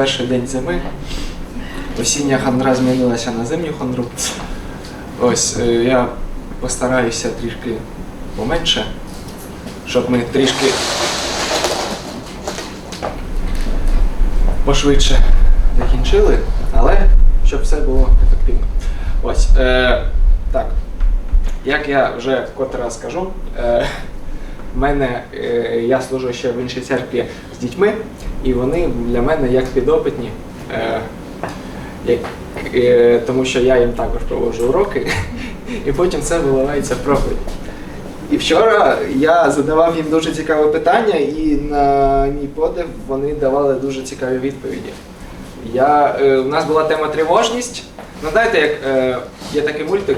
перший день зими. Осіння хандра змінилася на зимню хандру. Ось е, я постараюся трішки поменше, щоб ми трішки пошвидше закінчили, але щоб все було ефективно. Ось. Е, так. Як я вже вкотре раз кажу, е, в мене е, я служу ще в іншій церкві з дітьми, і вони для мене як підопитні, е, як, е, тому що я їм також проводжу уроки, і потім це виливається в проповідь. І вчора я задавав їм дуже цікаве питання, і на мій подив вони давали дуже цікаві відповіді. Я, е, у нас була тема тривожність. Ну, знаєте, як е, є такий мультик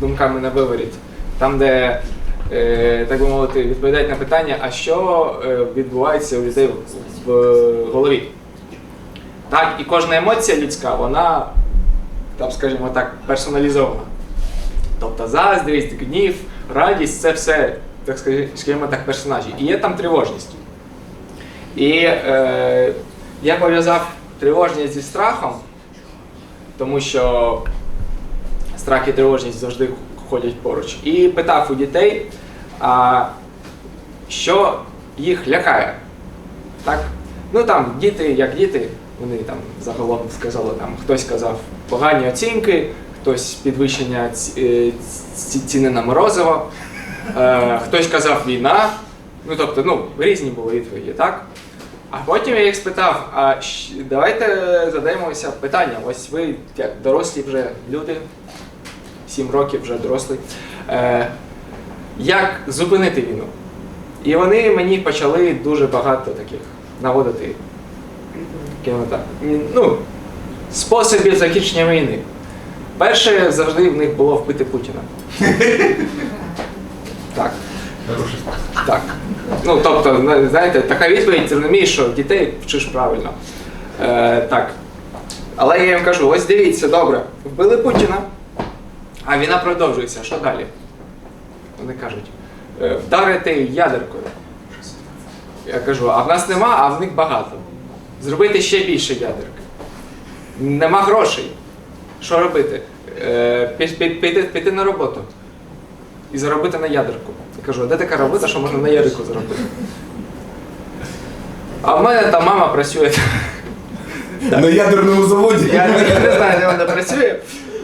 думками на виворіт, там, де, так би мовити, відповідають на питання, а що е, відбувається у людей в голові. Так, і кожна емоція людська, вона, там, скажімо так, персоналізована. Тобто заздрість, гнів, радість це все, так скажімо так, персонажі. І є там тривожність. І е, я пов'язав тривожність зі страхом, тому що страх і тривожність завжди ходять поруч. І питав у дітей, а, що їх лякає. Так? Ну там діти, як діти, вони там загалом сказали, там хтось казав погані оцінки, хтось підвищення ці- е, ці- ціни на морозиво, е, хтось казав війна. Ну тобто, ну, різні були відповіді, так? А потім я їх спитав: а давайте задаємося питанням. Ось ви як дорослі вже люди, 7 років вже дорослі. Е, як зупинити війну? І вони мені почали дуже багато таких наводити так, ну, способів закінчення війни. Перше завжди в них було вбити Путіна. Так. Так. Ну, тобто, знаєте, така відповідь, ти розумієш, що дітей вчиш правильно. Е, так. Але я їм кажу: ось дивіться, добре, вбили Путіна, а війна продовжується. Що далі? Вони кажуть, «Е, вдарити ядеркою. Я кажу, а в нас нема, а в них багато. Зробити ще більше ядерки. Нема грошей. Що робити? Е, пі- пі- Піти, піти на роботу і заробити на ядерку. Я кажу, а де така робота, що можна на ядерку заробити? А в мене там мама працює. На ядерному заводі. Я не, знаю, де вона працює,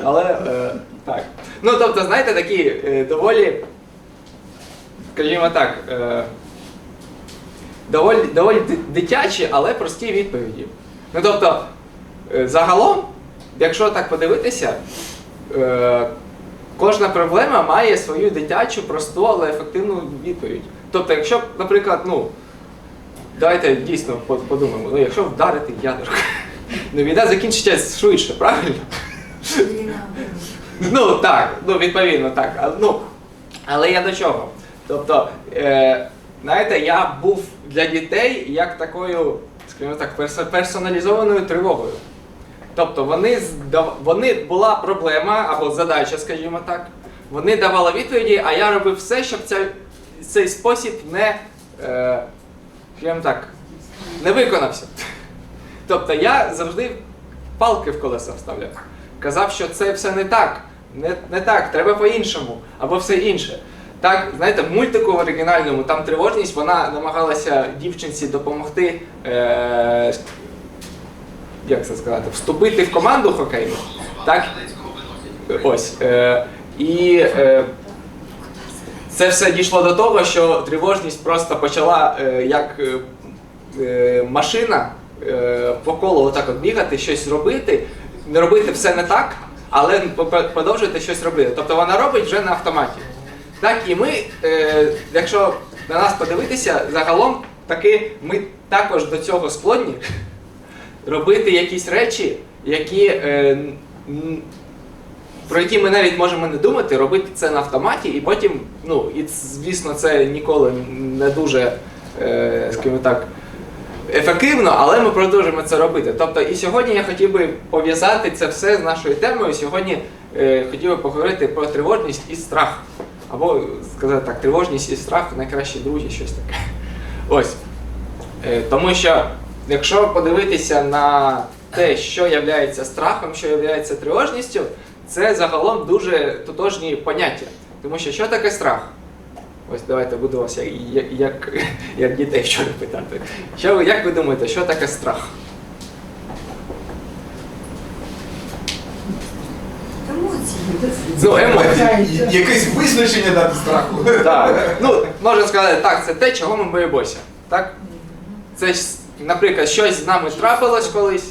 але е, так. Ну, тобто, знаєте, такі доволі, скажімо так, е, доволі, доволі дитячі, але прості відповіді. Ну, тобто, е, загалом, якщо так подивитися, е, кожна проблема має свою дитячу, просту, але ефективну відповідь. Тобто, якщо, наприклад, ну, давайте дійсно подумаємо, ну, якщо вдарити ядерку, ну, війна закінчиться швидше, правильно? Ну так, ну відповідно так. Ну, але я до чого? Тобто, е, знаєте, я був для дітей як такою, скажімо так, персоналізованою тривогою. Тобто вони, вони була проблема або задача, скажімо так. Вони давали відповіді, а я робив все, щоб ця, цей спосіб не, е, скажімо так, не виконався. Тобто я завжди палки в колеса вставляв. Казав, що це все не так, не, не так, треба по-іншому, або все інше. Так, знаєте, мультику в оригінальному там тривожність, вона намагалася дівчинці допомогти, е, як це сказати, вступити в команду хокейну. Так? Ось. Е, і е, це все дійшло до того, що тривожність просто почала е, як е, е, машина е, по колу отак от бігати, щось робити, не робити все не так, але продовжувати щось робити. Тобто вона робить вже на автоматі. Так, і ми, е, якщо на нас подивитися, загалом таки ми також до цього склонні робити якісь речі, які, е, про які ми навіть можемо не думати, робити це на автоматі, і потім, ну, і звісно, це ніколи не дуже, е, скажімо так, ефективно, але ми продовжуємо це робити. Тобто, і сьогодні я хотів би пов'язати це все з нашою темою. Сьогодні е, хотів би поговорити про тривожність і страх. Або сказати так, тривожність і страх найкращі друзі, щось таке. Ось. Е, тому що якщо подивитися на те, що є страхом, що є тривожністю, це загалом дуже тотожні поняття. Тому що що таке страх? Ось давайте буду вас як, як, як, як дітей вчора питати. Що ви, як ви думаєте, що таке страх? Емоції. Ну, емоції. Якесь визначення дати страху. Так. Ну, можна сказати, так, це те, чого ми боїмося. Так? Це, наприклад, щось з нами трапилось колись,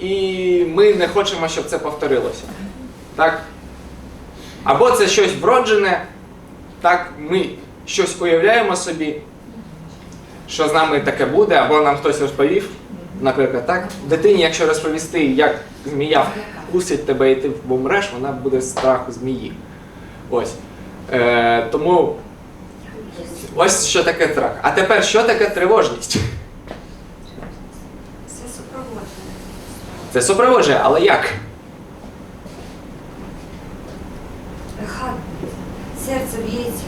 і ми не хочемо, щоб це повторилося. Так? Або це щось вроджене, так, ми щось уявляємо собі, що з нами таке буде, або нам хтось розповів. Наприклад, так, дитині, якщо розповісти, як змія вкусить тебе і ти помреш, вона буде з страху змії. Ось. Е, тому ось що таке страх. А тепер що таке тривожність? Це супроводження. Це супроводжує, але як? Серце б'ється.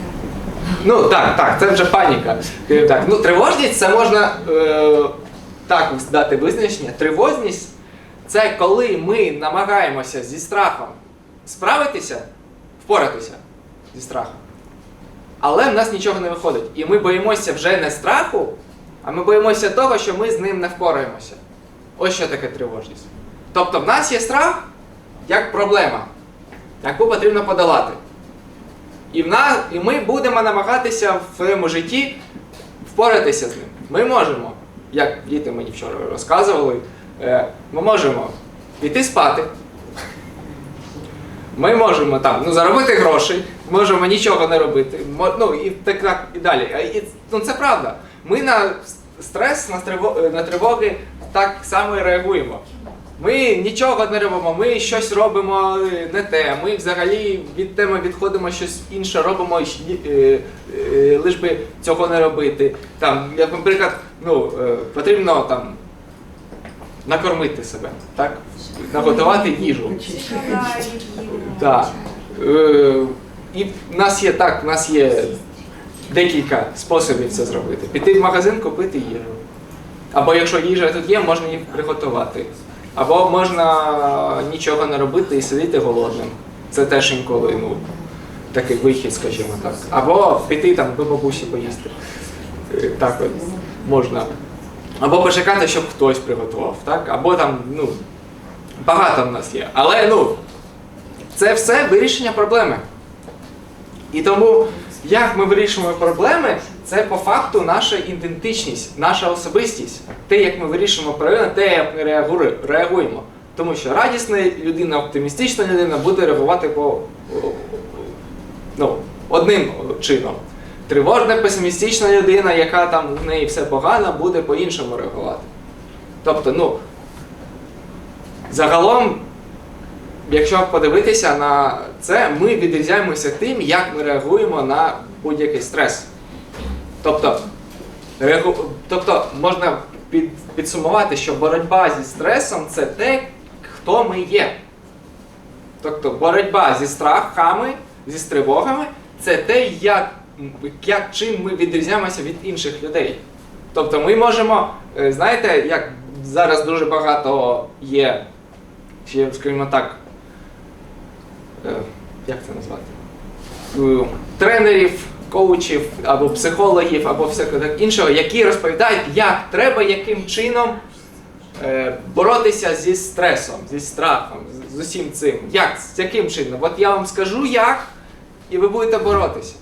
Ну так, так, це вже паніка. Так, ну тривожність це можна е, так дати визначення. Тривожність це коли ми намагаємося зі страхом справитися, впоратися зі страхом. Але в нас нічого не виходить. І ми боїмося вже не страху, а ми боїмося того, що ми з ним не впораємося. Ось що таке тривожність. Тобто в нас є страх як проблема, яку потрібно подолати. І, в нас, і ми будемо намагатися в своєму житті впоратися з ним. Ми можемо, як діти мені вчора розказували, е, ми можемо піти спати. Ми можемо там ну, заробити гроші, можемо нічого не робити. Ну і так, так і далі. І, ну, це правда. Ми на стрес, триво- на тривоги так само і реагуємо. Ми нічого не робимо, ми щось робимо е, не те. Ми взагалі від теми відходимо щось інше, робимо е, е, лиш би цього не робити. Там, як, наприклад, ну, потрібно там накормити себе, так? Наготувати їжу. Так. І в нас є так, в нас є декілька способів це зробити. Піти в магазин, купити їжу. Або якщо їжа тут є, можна її приготувати. Або можна нічого не робити і сидіти голодним. Це теж інколи ну, такий вихід, скажімо так. Або піти там до бабусі поїсти. Е, Так от можна. Або почекати, щоб хтось приготував. Так? Або там, ну, багато в нас є. Але ну, це все вирішення проблеми. І тому, як ми вирішуємо проблеми, це по факту наша ідентичність, наша особистість. Те, як ми вирішуємо проблеми, те, як ми реагуємо. Тому що радісна людина, оптимістична людина буде реагувати по ну, одним чином. Тривожна, песимістична людина, яка там в неї все погано, буде по-іншому реагувати. Тобто, ну, загалом якщо подивитися на це, ми відрізняємося тим, як ми реагуємо на будь-який стрес. Тобто, тобто можна під... підсумувати, що боротьба зі стресом це те, хто ми є. Тобто боротьба зі страхами, зі тривогами це те, як, як чим ми відрізняємося від інших людей. Тобто ми можемо, е, знаєте, як зараз дуже багато є, скажімо так, е, як це назвати? Е, Тренерів, коучів або психологів, або всякого іншого, які розповідають, як треба, яким чином е, боротися зі стресом, зі страхом, з, усім цим. Як, з яким чином? От я вам скажу як, і ви будете боротися.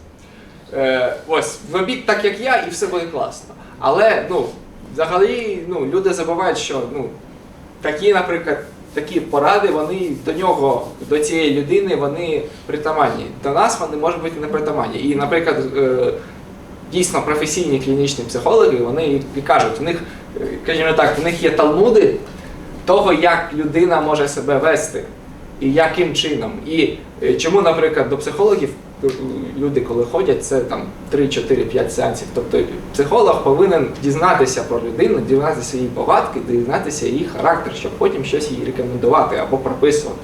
Е, ось, робіть так, як я, і все буде класно. Але ну, взагалі ну, люди забувають, що ну, такі, наприклад, такі поради, вони до нього, до цієї людини, вони притаманні. До нас вони можуть бути не притаманні. І, наприклад, е, дійсно професійні клінічні психологи, вони і кажуть, у них, е, скажімо так, у них є талмуди того, як людина може себе вести і яким чином. І е, чому, наприклад, до психологів люди, коли ходять, це там 3, 4, 5 сеансів. Тобто психолог повинен дізнатися про людину, дізнатися її повадки, дізнатися її характер, щоб потім щось їй рекомендувати або прописувати.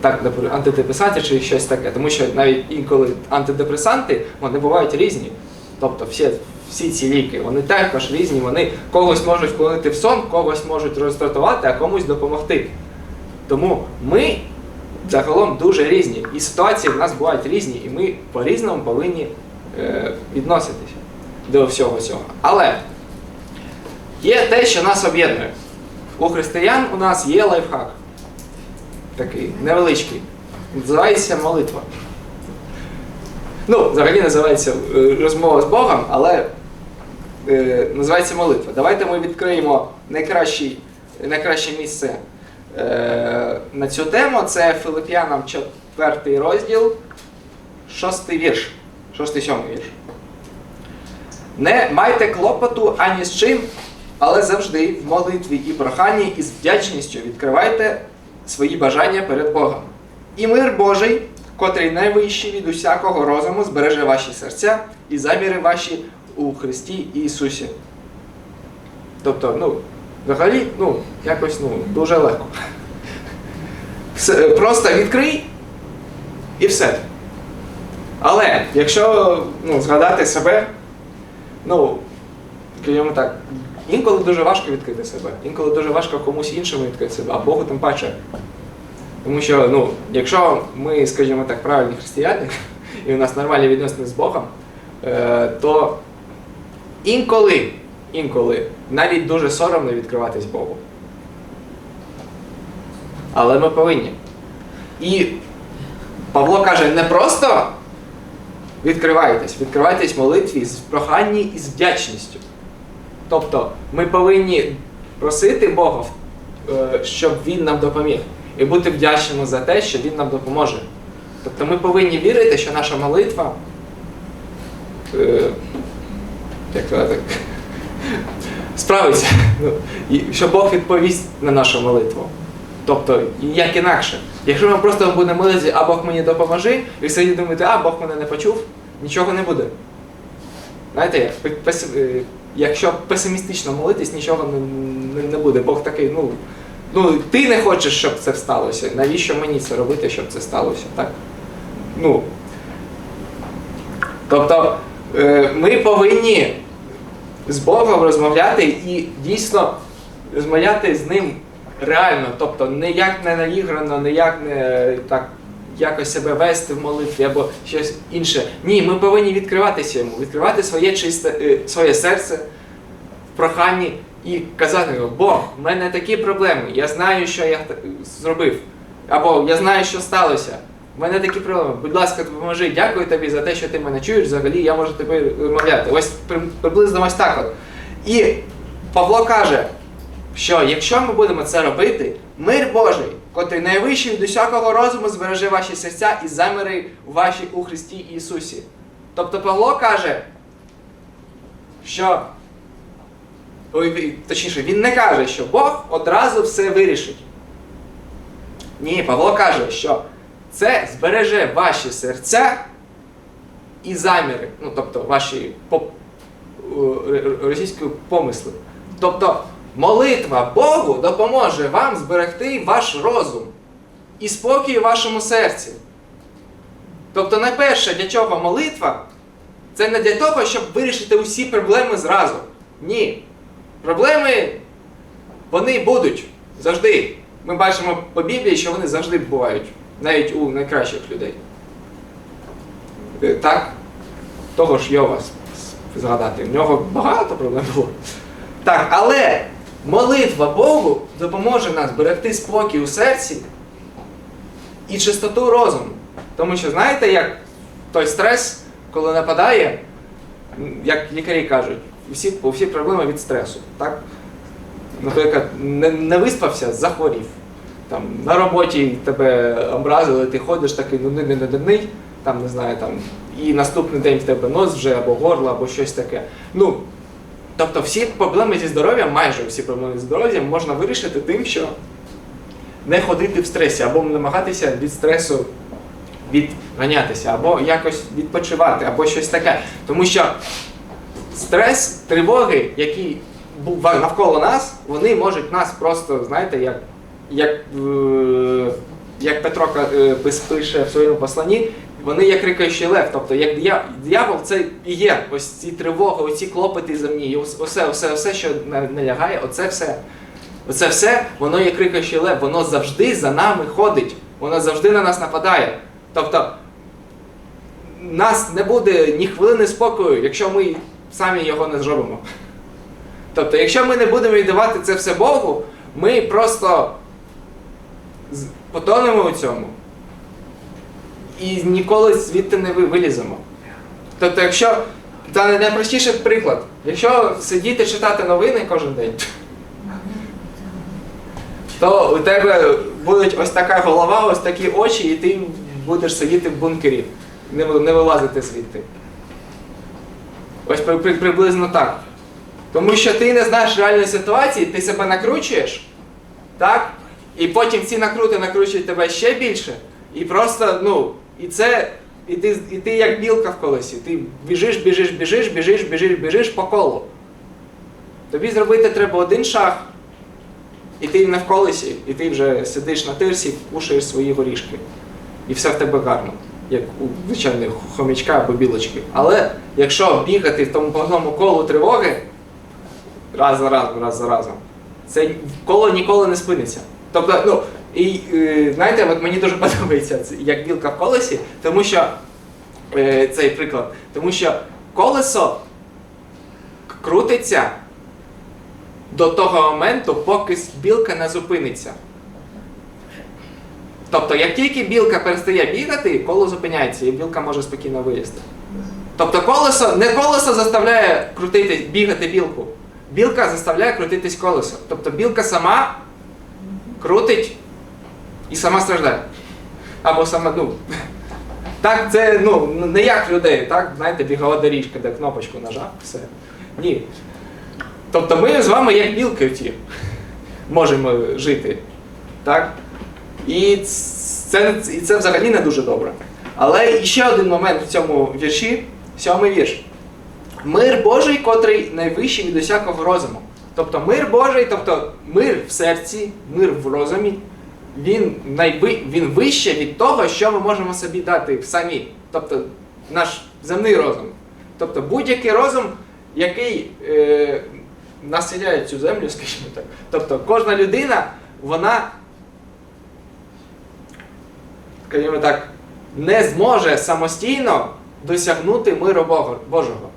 Так, антидепресанти чи щось таке. Тому що навіть інколи антидепресанти вони бувають різні. Тобто всі, всі ці ліки. Вони також різні, вони когось можуть вклонити в сон, когось можуть роздратувати, а комусь допомогти. Тому ми загалом дуже різні. І ситуації в нас бувають різні, і ми по-різному повинні е, відноситися до всього цього. Але є те, що нас об'єднує. У християн у нас є лайфхак. Такий невеличкий. Називається молитва. Ну, взагалі називається е, розмова з Богом, але е, називається молитва. Давайте ми відкриємо найкращий, найкраще місце на цю тему. Це Филип'янам 4 розділ, 6 вірш. 6-7 вірш. Не майте клопоту ані з чим, але завжди в молитві і проханні із вдячністю відкривайте свої бажання перед Богом. І мир Божий, котрий найвищий від усякого розуму, збереже ваші серця і заміри ваші у Христі Ісусі. Тобто, ну, взагалі, ну, якось ну, дуже легко. Все, Просто відкрий і все. Але якщо ну, згадати себе, ну, скажімо так, інколи дуже важко відкрити себе, інколи дуже важко комусь іншому відкрити себе, а Богу тим паче. Тому що, ну, якщо ми, скажімо так, правильні християни, і у нас нормальні відносини з Богом, е, то інколи, інколи навіть дуже соромно відкриватись Богу. Але ми повинні. І Павло каже, не просто відкривайтесь, відкривайтесь молитві з проханні і з вдячністю. Тобто ми повинні просити Бога, е, щоб Він нам допоміг. І бути вдячними за те, що Він нам допоможе. Тобто ми повинні вірити, що наша молитва, е, як сказати, справиться, що Бог відповість на нашу молитву. Тобто, як інакше. Якщо ми просто будемо молитися, а Бог мені допоможи, і сидіти думати, а Бог мене не почув, нічого не буде. Знаєте, е, якщо песимістично молитись, нічого не буде. Бог такий, ну, ну, ти не хочеш, щоб це сталося. Навіщо мені це робити, щоб це сталося? Так? Ну. Тобто е, ми повинні з Богом розмовляти і дійсно розмовляти з ним реально. Тобто не як не наіграно, не як не так якось себе вести в молитві або щось інше. Ні, ми повинні відкриватися йому, відкривати своє чисте, е, своє серце в проханні і казати йому, Бог, в мене такі проблеми, я знаю, що я зробив. Або я знаю, що сталося. В мене такі проблеми. Будь ласка, допоможи. Дякую тобі за те, що ти мене чуєш. Взагалі я можу тебе вимовляти. Ось приблизно ось так от. І Павло каже, що якщо ми будемо це робити, мир Божий, котрий найвищий від усякого розуму, збереже ваші серця і заміри ваші у Христі Ісусі. Тобто Павло каже, що точніше, він не каже, що Бог одразу все вирішить. Ні, Павло каже, що це збереже ваші серця і заміри, ну тобто ваші по, е, російською помисли. Тобто молитва Богу допоможе вам зберегти ваш розум і спокій у вашому серці. Тобто, найперше, для чого молитва, це не для того, щоб вирішити усі проблеми зразу. Ні. Проблеми вони будуть завжди. Ми бачимо по Біблії, що вони завжди бувають, навіть у найкращих людей. Е, Так? Того ж Йова згадати. В нього багато проблем було. Так, але молитва Богу допоможе нам зберегти спокій у серці і чистоту розуму. Тому що знаєте, як той стрес, коли нападає, як лікарі кажуть, всі, всі проблеми від стресу. Так? Наприклад, не, не виспався, захворів. Там, на роботі тебе образили, ти ходиш такий ну не не там не знаю, там, і наступний день в тебе нос вже або горло, або щось таке. Ну, тобто всі проблеми зі здоров'ям, майже всі проблеми зі здоров'ям можна вирішити тим, що не ходити в стресі, або намагатися від стресу відганятися, або якось відпочивати, або щось таке. Тому що стрес, тривоги, які навколо нас, вони можуть нас просто, знаєте, як, як, е, як Петро е, пише в своєму посланні, вони як рикаючий лев. Тобто, як диявол, це і є ось ці тривоги, оці клопоти земні, усе, усе, усе, що налягає, оце все. Оце все, воно як рикаючий лев, воно завжди за нами ходить, воно завжди на нас нападає. Тобто, нас не буде ні хвилини спокою, якщо ми самі його не зробимо. Тобто, якщо ми не будемо віддавати це все Богу, ми просто потонемо у цьому і ніколи звідти не виліземо. Тобто, якщо та найпростіший приклад, якщо сидіти читати новини кожен день, то у тебе будуть ось така голова, ось такі очі, і ти будеш сидіти в бункері, не, вилазити звідти. Ось при- при- приблизно так. Тому що ти не знаєш реальної ситуації, ти себе накручуєш, так? І потім ці накрути накручують тебе ще більше. І просто, ну, і це. І ти, і ти як білка в колесі. Ти біжиш, біжиш, біжиш, біжиш, біжиш, біжиш по колу. Тобі зробити треба один шаг, і ти не в колесі, і ти вже сидиш на тирсі, кушаєш свої горішки. І все в тебе гарно, як у звичайних хомячка або білочки. Але якщо бігати в тому по одному колу тривоги, раз за разом, раз за разом, це коло ніколи не спиниться. Тобто, ну, і е, знаєте, от мені дуже подобається як білка в колесі, тому що е, цей приклад, тому що колесо крутиться до того моменту, поки білка не зупиниться. Тобто, як тільки білка перестає бігати, коло зупиняється, і білка може спокійно вилізти. Тобто колесо, не колесо заставляє крутити, бігати білку. Білка заставляє крутитись колесо. Тобто білка сама крутить і сама страждає. Або сама, ну. Так, це ну, не як людей, так? Знаєте, бігова доріжка, де кнопочку нажав, все. Ні. Тобто ми з вами як білки в ті можемо жити. Так? І це, і це взагалі не дуже добре. Але ще один момент в цьому вірші, сьомий вірш. Мир Божий, котрий найвищий від усякого розуму. Тобто мир Божий, тобто мир в серці, мир в розумі, він, найви, він вище від того, що ми можемо собі дати самі. Тобто наш земний розум. Тобто будь-який розум, який е, населяє цю землю, скажімо так. Тобто кожна людина, вона, скажімо так, не зможе самостійно досягнути миру Божого.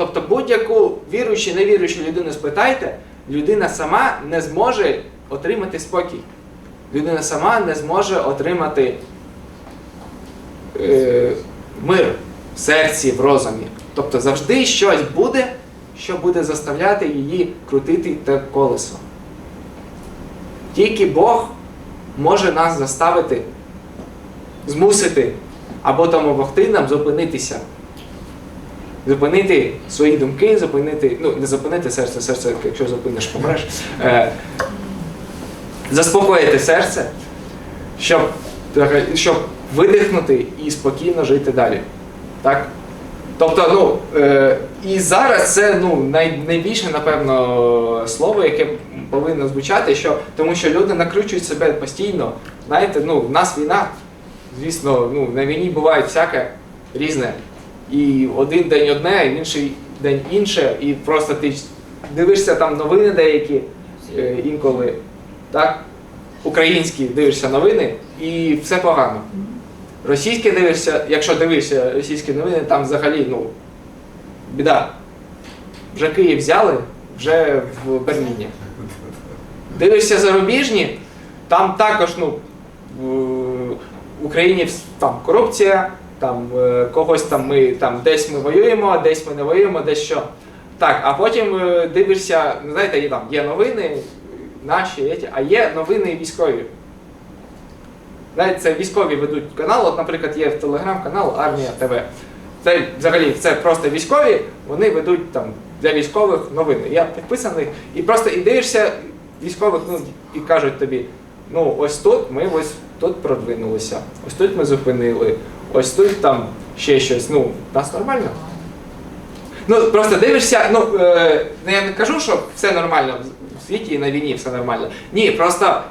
Тобто будь-яку віруючу, невіруючу людину спитайте, людина сама не зможе отримати спокій. Людина сама не зможе отримати е, мир в серці, в розумі. Тобто завжди щось буде, що буде заставляти її крутити те колесо. Тільки Бог може нас заставити, змусити або допомогти нам зупинитися. Зупинити свої думки, зупинити, ну не зупинити серце, серце, якщо зупиниш, помреш. Е, заспокоїти серце, щоб, щоб видихнути і спокійно жити далі. Так? Тобто, ну, е, і зараз це ну, най, найбільше, напевно, слово, яке повинно звучати, що, тому що люди накручують себе постійно. Знаєте, ну, в нас війна, звісно, ну, на війні буває всяке різне. І один день одне, і інший день інше, і просто ти дивишся там новини деякі е, інколи, так? Українські дивишся новини, і все погано. Російські дивишся, якщо дивишся російські новини, там взагалі ну, біда. Вже Київ взяли, вже в Берліні. Дивишся зарубіжні, там також ну, в Україні там корупція, там е, когось там ми там десь ми воюємо, десь ми не воюємо, десь що. Так, а потім е, дивишся, ну, знаєте, є там є новини наші, а є новини військові. Знаєте, це військові ведуть канал, от, наприклад, є телеграм-канал Армія ТВ. Це взагалі це просто військові, вони ведуть там для військових новини. Я підписаний, і просто і дивишся військових, ну і кажуть тобі, ну ось тут ми ось тут продвинулися, ось тут ми зупинили, ось тут там ще щось. Ну, нас нормально. Ну, просто дивишся, ну е, я не кажу, що все нормально в світі і на війні все нормально. Ні, просто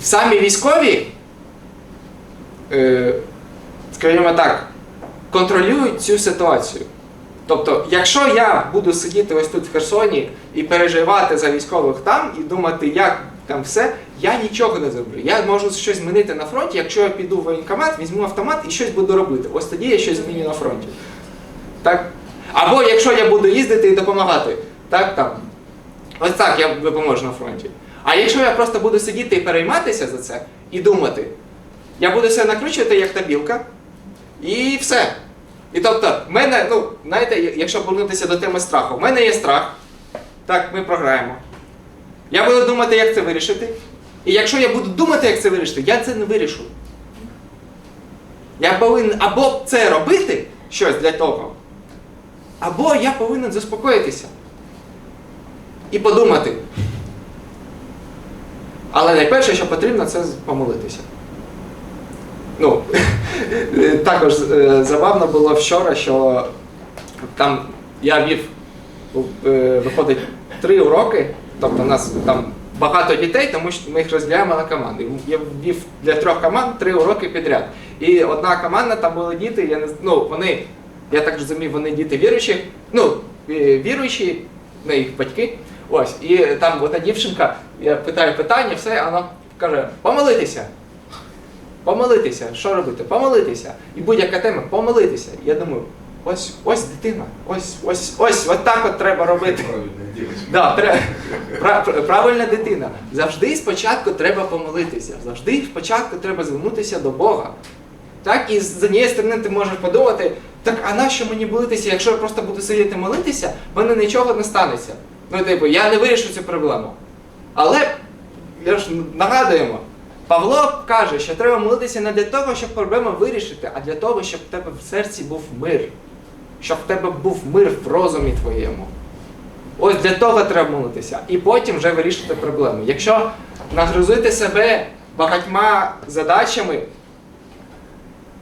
самі військові е, скажімо так, контролюють цю ситуацію. Тобто, якщо я буду сидіти ось тут в Херсоні і переживати за військових там і думати, як там все, я нічого не зроблю. Я можу щось змінити на фронті, якщо я піду в воєнкомат, візьму автомат і щось буду робити. Ось тоді я щось зміню на фронті. Так? Або якщо я буду їздити і допомагати, так там. Ось так я допоможу на фронті. А якщо я просто буду сидіти і перейматися за це і думати, я буду все накручувати як та білка, і все. І тобто, в мене, ну, знаєте, якщо повернутися до теми страху, в мене є страх, так, ми програємо. Я буду думати, як це вирішити. І якщо я буду думати, як це вирішити, я це не вирішу. Я повинен або це робити, щось для того, або я повинен заспокоїтися і подумати. Але найперше, що потрібно, це помолитися. Ну, також е, забавно було вчора, що там я вів, е, виходить, три уроки, тобто у нас там багато дітей, тому що ми їх розділяємо на команди. Я вів для трьох команд три уроки підряд. І одна команда, там були діти, я не ну, вони, я так розумію, вони діти віруючі, ну, е, віруючі, не їх батьки. Ось, і там одна дівчинка, я питаю питання, все, вона каже, помолитися. Помолитися. Що робити? Помолитися. І будь-яка тема помолитися. Я думаю, ось ось дитина, ось, ось, ось, от так от треба робити. Да, тре- пра- пра- правильна дитина. Завжди спочатку треба помолитися. Завжди спочатку треба звернутися до Бога. Так, і з однієї сторони ти можеш подумати, так а нащо мені молитися, якщо я просто буду сидіти молитися, в мене нічого не станеться. Ну, типу, я не вирішу цю проблему. Але я ж нагадуємо, Павло каже, що треба молитися не для того, щоб проблему вирішити, а для того, щоб в тебе в серці був мир. Щоб в тебе був мир в розумі твоєму. Ось для того треба молитися. І потім вже вирішити проблему. Якщо нагрузити себе багатьма задачами,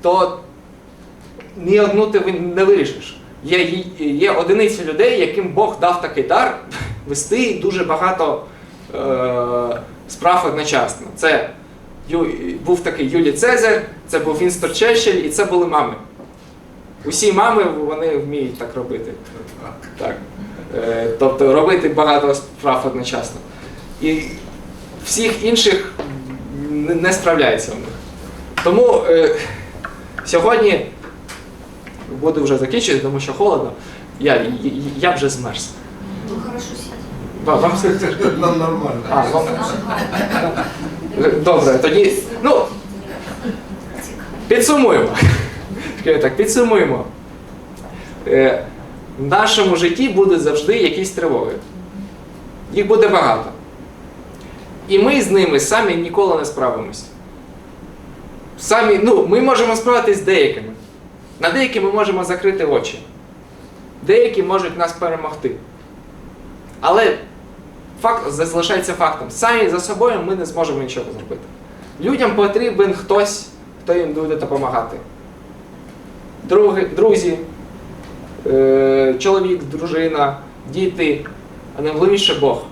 то ні одну ти не вирішиш. Є, є одиниці людей, яким Бог дав такий дар вести дуже багато е, справ одночасно. Це був такий Юлій Цезар, це був Вінстон Черчилль, і це були мами. Усі мами вони вміють так робити. Так. Е, тобто робити багато справ одночасно. І всіх інших не, справляється в них. Тому е, сьогодні буду вже закінчувати, тому що холодно. Я, я вже змерз. Ну хорошо. Вам, вам все- Нам нормально. а, вам, добре, тоді. Ну, Підсумуємо. Так, підсумуємо. Е, В нашому житті будуть завжди якісь тривоги. Їх буде багато. І ми з ними самі ніколи не справимося. Самі, ну, ми можемо справитися з деякими. На деякі ми можемо закрити очі. Деякі можуть нас перемогти. Але факт залишається фактом. Самі за собою ми не зможемо нічого зробити. Людям потрібен хтось, хто їм буде допомагати. Друзі, е, чоловік, дружина, діти, а найголовніше Бог.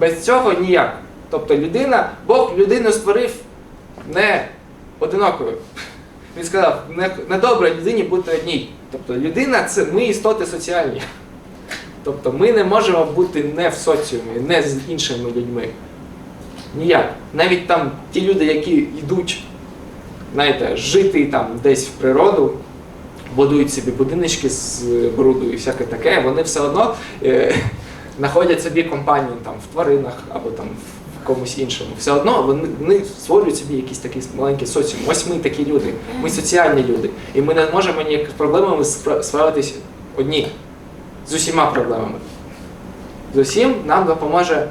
Без цього ніяк. Тобто людина, Бог людину створив не одинокою. Він сказав, не добре людині бути одній. Тобто людина це ми істоти соціальні. Тобто ми не можемо бути не в соціумі, не з іншими людьми. Ніяк. Навіть там ті люди, які йдуть, знаєте, жити там десь в природу, будують собі будиночки з бруду і всяке таке, вони все одно е, знаходять собі компанію там, в тваринах або там в комусь іншому. Все одно вони, вони створюють собі якийсь такий маленький соціум. Ось ми такі люди, ми соціальні люди. І ми не можемо ніяк з проблемами справитися одні з усіма проблемами. З усім нам допоможе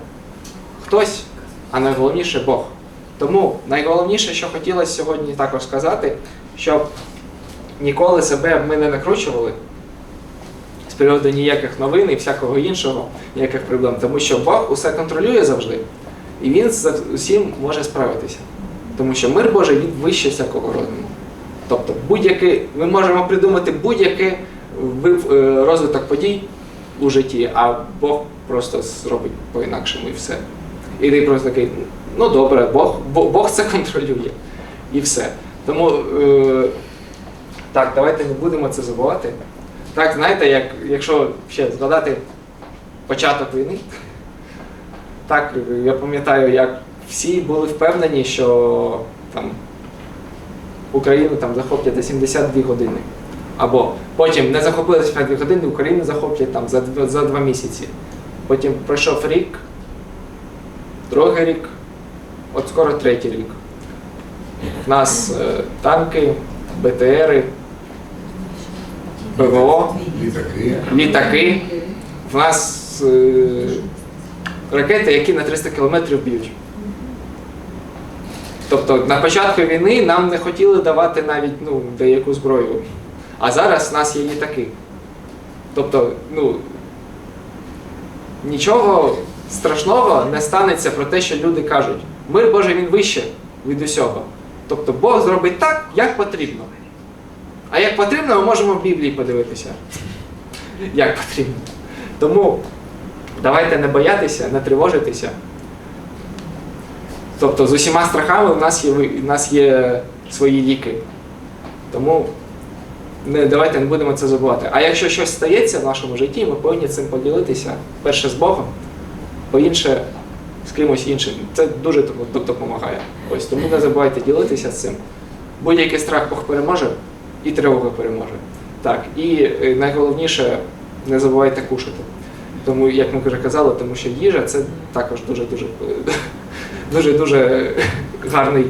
хтось, а найголовніше Бог. Тому найголовніше, що хотілося сьогодні також сказати, щоб ніколи себе ми не накручували з приводу ніяких новин і всякого іншого, ніяких проблем, тому що Бог усе контролює завжди, і Він з усім може справитися. Тому що мир Божий він вище всякого розуму. Тобто будь-який, ми можемо придумати будь-який е, розвиток подій у житті, а Бог просто зробить по-інакшому і все. І ти просто такий, ну добре, Бог, Бог це контролює. І все. Тому е, так, давайте не будемо це забувати. Так, знаєте, як, якщо ще згадати початок війни, так, я пам'ятаю, як всі були впевнені, що там Україну там захоплять за 72 години. Або потім не захопили за 72 години, Україну захоплять там за, за 2 місяці. Потім пройшов рік, другий рік, от скоро третій рік. У нас е, танки, БТРи, ПВО, Літаки. літаки. В нас е, ракети, які на 300 кілометрів б'ють. Тобто на початку війни нам не хотіли давати навіть ну, деяку зброю. А зараз в нас є літаки. Тобто, ну, нічого страшного не станеться про те, що люди кажуть, мир Божий він вище від усього. Тобто Бог зробить так, як потрібно. А як потрібно, ми можемо в Біблії подивитися. Як потрібно. Тому давайте не боятися, не тривожитися. Тобто з усіма страхами в нас є, в нас є свої ліки. Тому не, давайте не будемо це забувати. А якщо щось стається в нашому житті, ми повинні цим поділитися. Перше з Богом, по-інше, з кимось іншим. Це дуже допомагає. Ось тому не забувайте ділитися з цим. Будь-який страх Бог переможе і тривога переможе. Так, і е, найголовніше не забувайте кушати. Тому, як ми вже казали, тому що їжа це також дуже-дуже дуже дуже гарний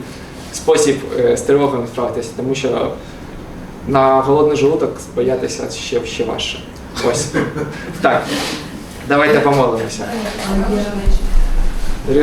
спосіб е, з тривогою справитися, тому що на голодний желудок боятися ще, ще важче. Ось. Так. Давайте помолимося.